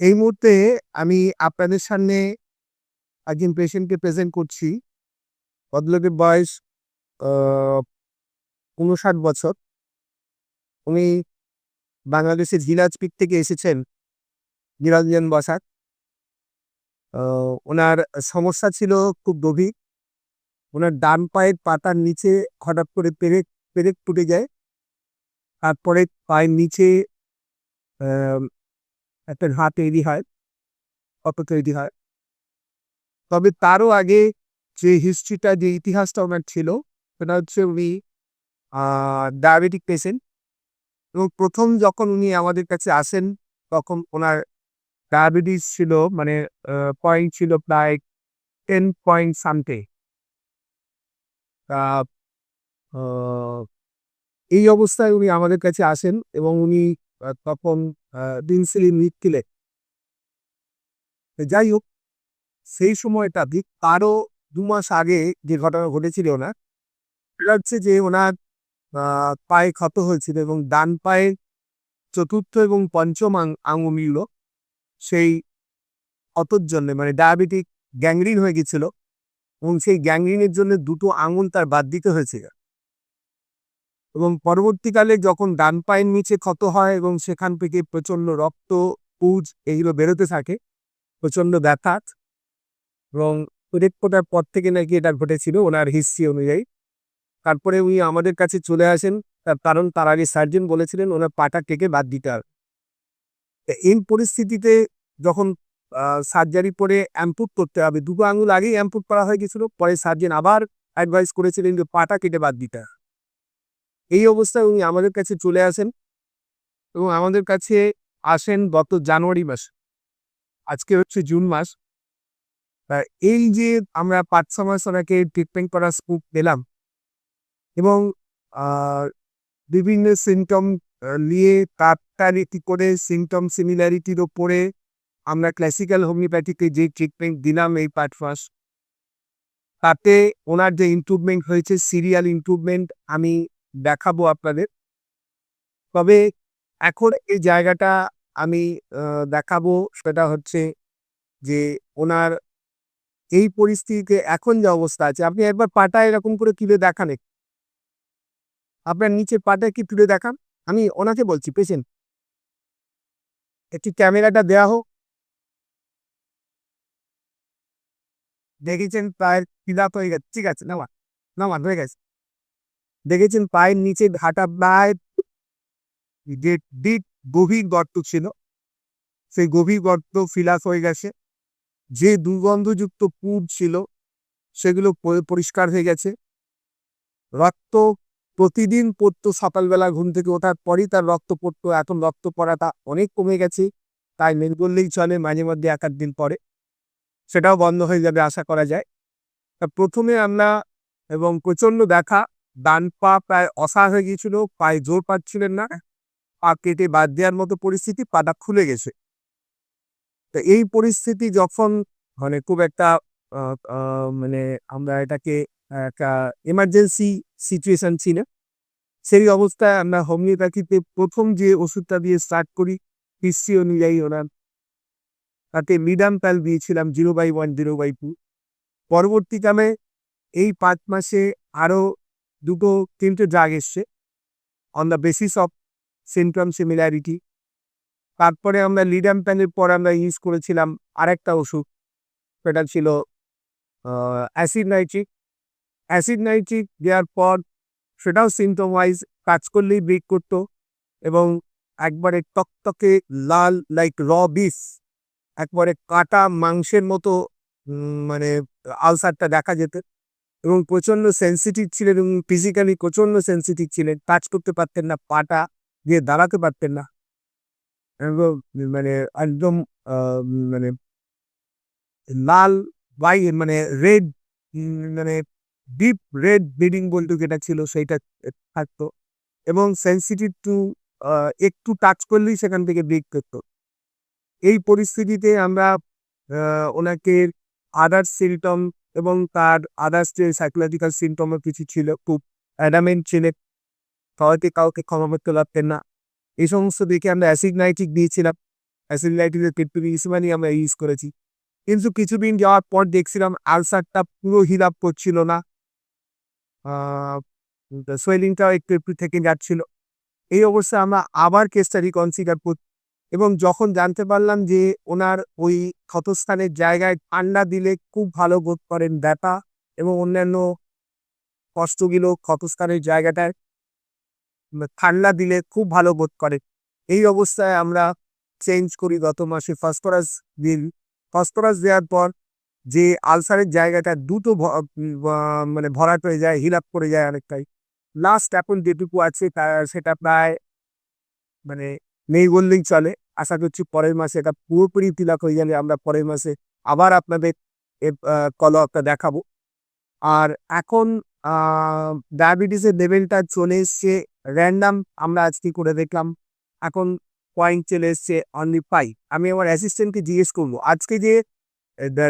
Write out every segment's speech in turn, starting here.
এই মুহূর্তে আমি আপনাদের সামনে একজন পেশেন্টকে প্রেজেন্ট করছি। ভদ্রলোকের বয়স উনষাট বছর। উনি বাংলাদেশের দিনাজপুর থেকে এসেছেন, নিরঞ্জন বসাক। ওনার সমস্যা ছিল খুব গভীর। ওনার ডান পায়ের পাতার নিচে হঠাৎ করে পেরেক পেরেক টুটে যায়। তারপরে পায়ের নিচে একটা ঘা তৈরি হয়। ক্ষত তৈরি হয়। তবে তারও আগে যে হিস্ট্রিটা যে ইতিহাসটা উনার ছিল, সেটা হচ্ছে উনি ডায়াবেটিক পেশেন্ট এবং প্রথম যখন উনি আমাদের কাছে আসেন, তখন ওনার ডায়াবেটিস ছিল মানে পয়েন্ট ছিল প্রায় টেন পয়েন্ট সামথিং। এই অবস্থায় উনি আমাদের কাছে আসেন এবং উনি তখন ইনসুলিন নিচ্ছিলেন। যাই হোক, সেই সময়টা ঠিক তারও ২ মাস আগে যে ঘটনা ঘটেছিল ওনার, সেটা হচ্ছে যে ওনার পায়ে ক্ষত হয়েছিল এবং ডান পায়ের চতুর্থ এবং পঞ্চম আং আঙ্গুলগুলো সেই ক্ষতর জন্যে মানে ডায়াবেটিক গ্যাংরিন হয়ে গেছিল এবং সেই গ্যাংরিনের জন্য দুটো আঙুল তার বাদ দিতে হয়েছিল। এবং পরবর্তীকালে যখন ডান পায়ের নিচে ক্ষত হয় এবং সেখান থেকে প্রচণ্ড রক্ত, পুজ এগুলো বেরোতে থাকে। প্রচণ্ড ব্যথা এবং পেরেক ফোটার পর থেকে নাকি এটা ঘটেছিল ওনার হিস্ট্রি অনুযায়ী। তারপরে উনি আমাদের কাছে চলে আসেন। তার কারণ তার আগে সার্জন বলেছিলেন ওনার পাটা কেটে বাদ দিতে হবে। এই পরিস্থিতিতে যখন সার্জারি পরে অ্যাম্পুট করতে হবে, দুটো আঙুল আগেই অ্যাম্পুট করা হয়ে গেছিল। পরে সার্জন আবার অ্যাডভাইস করেছিলেন যে পাটা কেটে বাদ দিতে। এই অবস্থায় উনি আমাদের কাছে চলে আসেন এবং আমাদের কাছে আসেন গত জানুয়ারি মাস আজকে হচ্ছে জুন মাস। এই যে আমরা ৫-৬ মাস ওনাকে ট্রিটমেন্ট করার স্কুপ পেলাম এবং বিভিন্ন সিম্পটম আ, নিয়ে কাটাকাটি করে সিম্পটম সিমিলারিটির ওপরে আমরা ক্লাসিক্যাল হোমিওপ্যাথিতে যে ট্রিটমেন্ট দিলাম এই ৫ মাস, তাতে ওনার যে ইম্প্রুভমেন্ট হয়েছে সিরিয়াল ইম্প্রুভমেন্ট আমি দেখাবো আপনাদের। তবে এখন এই জায়গাটা আমি দেখাবো সেটা হচ্ছে যে ওনার এই পরিস্থিতিতে এখন যে অবস্থা আছে আপনি একবার পাটা এরকম করে তুলে দেখান। আপনার নিচের পাটা কি তুলে দেখান। আমি ওনাকে বলছি পেশেন্ট। একটু ক্যামেরাটা দেয়া হোক। দেখেছেন ফিল আপ হয়ে গেছে। ঠিক আছে নামান, নামান হয়ে গেছে। দেখেছেন পায়ের নিচে ঘাটা প্রায় গভীর গর্ত ছিল, সেই গভীর গর্ত ফিল আপ হয়ে গেছে। যে দুর্গন্ধযুক্ত পুজ ছিল সেগুলো পরিষ্কার হয়ে গেছে। রক্ত প্রতিদিন পড়তো সকালবেলা ঘুম থেকে ওঠার পরই তার রক্ত পড়তো। এখন রক্ত পড়াটা অনেক কমে গেছে। তাই মেন বললেই চলে মাঝে মধ্যে এক দিন পরে। সেটাও বন্ধ হয়ে যাবে আশা করা যায়। তা ১ম এ আমরা এবং প্রচণ্ড ব্যথা, ডান পা প্রায় অসাড় হয়ে গিয়েছিল, পায়ে জোর পাচ্ছিলেন না। পা কেটে বাদ দেওয়ার মতো পরিস্থিতি, পাটা খুলে গেছে। তো এই পরিস্থিতি যখন মানে খুব একটা মানে আমরা এটাকে একটা এমার্জেন্সি সিচুয়েশন ছিল। সেই অবস্থায় আমরা হোমিওপ্যাথিতে প্রথম যে ওষুধটা দিয়ে স্টার্ট করি হিস্ট্রি অনুযায়ী ওনার তাতে মিডাম-প্যাল দিয়েছিলাম 0/1, 0/2 পরবর্তীকালে এই পাঁচ মাসে আরও ২ তিনটে ৩ ড্রাগ এসছে। On the basis of symptom similarity. তারপরে আমরা লিডাম-প্যালের পর আমরা ইউজ করেছিলাম আরেকটা ওষুধ। সেটা ছিল অ্যাসিড নাইট্রিক। অ্যাসিড নাইট্রিক দেওয়ার পর সেটাও সিম্পটম ওয়াইজ কাজ করলেই ব্রেক করত এবং একবারে টকটকে লাল লাইক র বিফ একবারে কাটা মাংসের মতো মানে আলসারটা দেখা যেত এবং প্রচণ্ড সেনসিটিভ ছিলেন এবং ফিজিক্যালি প্রচণ্ড সেনসিটিভ ছিলেন। কাজ করতে পারতেন না, পাটা দিয়ে দাঁড়াতে পারতেন না। মানে একদম মানে লাল বাই মানে রেড মানে ডিপ রেড ব্লিডিং বলতে যেটা ছিল সেইটা থাকতো এবং সেনসিটিভ টু একটু টাচ করলেই সেখান থেকে ব্লিড করত। এই পরিস্থিতিতে আমরা ওনাকে আদার্স সিম্পটম এবং তার আদার্স যে সাইকোলজিক্যাল সিম্পটম কিছু ছিল, খুব অ্যাডামেন্ট ছিলেন। সবাইকে কাউকে ক্ষমা করতে পারতেন না। এই সমস্ত দেখে আমরা অ্যাসিড নাইট্রিক দিয়েছিলাম। অ্যাসিডিলাইটিসের পেট্রোলিসিমানি আমরা ইউজ করেছি কিন্তু কিছুদিন যাওয়ার পর দেখছিলাম আলসারটা পুরো হিল আপ করছিল না সোয়েলিংটাও একটু একটু থেকে যাচ্ছিল এই অবস্থায় আমরা আবার কেসটা রিকনসিডার এবং যখন জানতে পারলাম যে ওনার ওই ক্ষতস্থানের জায়গায় ঠান্ডা দিলে খুব ভালো বোধ করেন ব্যথা এবং অন্যান্য কষ্টগুলো ক্ষতস্থানের জায়গাটায় ঠান্ডা দিলে খুব ভালো বোধ করে এই অবস্থায় আমরা চেঞ্জ করি গত মাসে ফসফরাস দিন। ফসফরাস দেওয়ার পর যে আলসারের জায়গাটা দুটো মানে ভরাট হয়ে যায়, হিল করে যায় অনেকটাই। লাস্ট এখন যেটুকু আছে সেটা প্রায় মানে নেই বললেই চলে। আশা করছি পরের মাসে এটা পুরোপুরি তিলাক হয়ে গেলে আমরা পরের মাসে আবার আপনাদের কল আপটা দেখাবো। আর এখন ডায়াবেটিসের লেভেলটা চলে এসছে র্যান্ডাম আমরা আজকে করে দেখলাম। এখন পয়েন্ট চলে এসছে অনলি ফাইভ আমি আমার অ্যাসিস্ট্যান্টকে জিজ্ঞেস করব, আজকে যে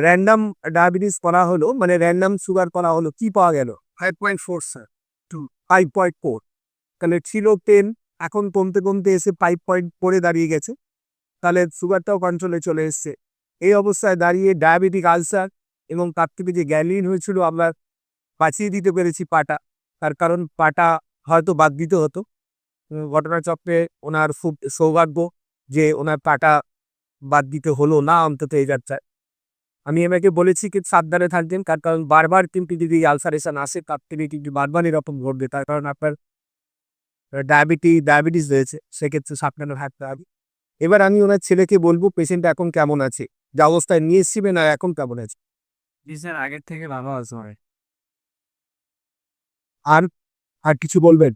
র্যান্ডাম ডায়াবেটিস করা হলো মানে র্যান্ডাম সুগার করা হলো, কি পাওয়া গেল? Five point four sir two five point four তাহলে ছিল টেন এখন কমতে কমতে এসে ফাইভ পয়েন্ট ফোরে দাঁড়িয়ে গেছে। তাহলে সুগারটাও কন্ট্রোলে চলে এসছে। এই অবস্থায় দাঁড়িয়ে ডায়াবেটিক আলসার এবং তার থেকে যে গ্যালিন হয়েছিল আমরা বাঁচিয়ে দিতে পেরেছি পাটা। তার কারণ পাটা হয়তো বাদ দিতে হতো। ঘটনাচক্রে ওনার খুব সৌভাগ্য যে ওনার পাটা বাদ দিতে হলো না, অন্তত এই যাত্রায়। আমি এনাকে বলেছি কি, সাবধানে থাকবেন, তার কারণ বারবার কিন্তু যদি আলসারেশন আসে, তার থেকে কিন্তু বারবার এরকম ঘটবে। তার কারণ আপনার ডায়াবেটি ডায়াবেটিস রয়েছে সেক্ষেত্রে সাবধানে থাকতে হবে। এবার আমি ওনার ছেলেকে বলব পেশেন্ট এখন কেমন আছে? যে অবস্থায় নিয়ে এসছিবে না এখন কেমন আছে? স্যার আগের থেকে ভালো আছে আর আর কিছু বলবেন?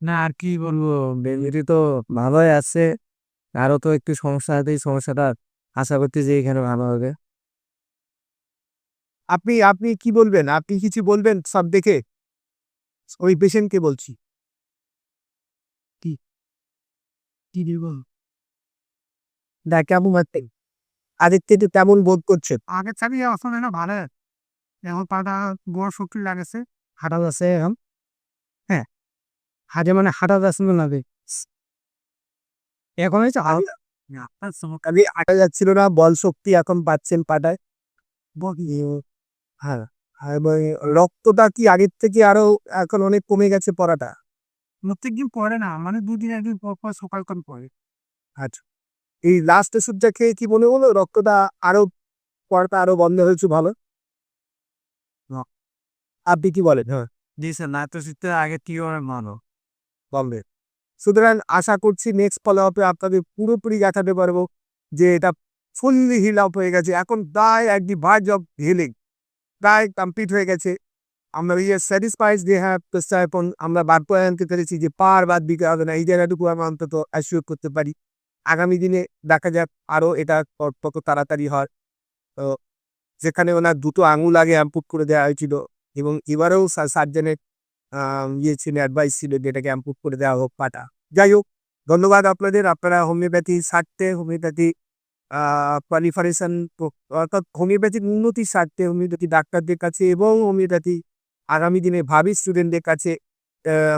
না আর কি বলব বেলমিটি তো ভালোই আছে। আরও তো একটু সমস্যা আছে এই সমস্যাটা আশা করছি যে এখানে ভালো হবে। আপনি আপনি কি বলবেন? আপনি কিছু বলবেন সব দেখে? ওই পেশেন্টকে বলছি কি কি দিব দেখ কেমন আছেন আগের থেকে বোধ করছেন আগের আসলে না ভালো। এখন পাটা শক্তি লাগেছে। হাঁটা যাচ্ছে এখন? হ্যাঁ। হাটে মানে হাঁটা যাচ্ছে না এখন হয়েছে যাচ্ছিল না বল শক্তি এখন পাচ্ছেন পাটায়। ব- হ্যাঁ রক্তটা কি আগের থেকে আরও এখন অনেক কমে গেছে পড়াটা? প্রত্যেক দিন পরে না মানে দুদিন একদিন পর পর সকাল করে পরে আচ্ছা এই লাস্ট ওষুধটা খেয়ে কি মনে হলো রক্তটা আরও পড়াটা আরও বন্ধ হয়েছে ভালো? আপনি কি বলেন? হ্যাঁ। জি স্যার না তো শীতে আগে অনেক ভালো। বম্বে সুতরাং আশা করছি নেক্সট ফলো আপে আপনাদের পুরোপুরি দেখাতে পারব যে এটা ফুললি হিল আপ হয়ে গেছে। এখন প্রায় একটি ভার্জ অফ হিলিং প্রায় কমপ্লিট হয়ে গেছে। আমরা ইয়ে স্যাটিসফাইড যে হ্যাঁ পেশা এখন আমরা বাদ করে আনতে পেরেছি যে পার বাদ দিতে হবে না। এই জায়গাটুকু আমরা অন্তত অ্যাসিওর করতে পারি। আগামী দিনে দেখা যাক আরও এটা কত তাড়াতাড়ি হয়। তো যেখানে ওনার দুটো আঙুল আগে অ্যাম্পুট করে দেওয়া হয়েছিল এবং এবারেও সার্জেনের ইয়ে ছিল অ্যাডভাইস ছিল যে এটাকে অ্যাম্পুট করে দেওয়া হোক পাটা। যাই হোক, ধন্যবাদ আপনাদের। আপনারা হোমিওপ্যাথি স্বার্থে হোমিওপ্যাথি কোয়ালিফারেশন অর্থাৎ হোমিওপ্যাথির উন্নতির স্বার্থে হোমিওপ্যাথি ডাক্তারদের কাছে এবং হোমিওপ্যাথি আগামী দিনে ভাবি স্টুডেন্টদের কাছে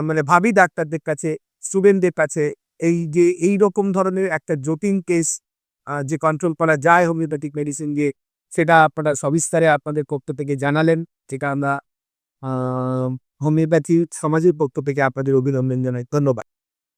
মানে ভাবি ডাক্তারদের কাছে স্টুডেন্টদের কাছে এই যে, এই রকম ধরনের একটা জটিল কেস যে কন্ট্রোল করা যায় হোমিওপ্যাথিক মেডিসিন দিয়ে, সেটা আপনারা সবিস্তারে আপনাদের পক্ষ থেকে জানালেন। যেটা আমরা হোমিওপ্যাথি সমাজের পক্ষ থেকে আপনাদের অভিনন্দন জানাই। ধন্যবাদ।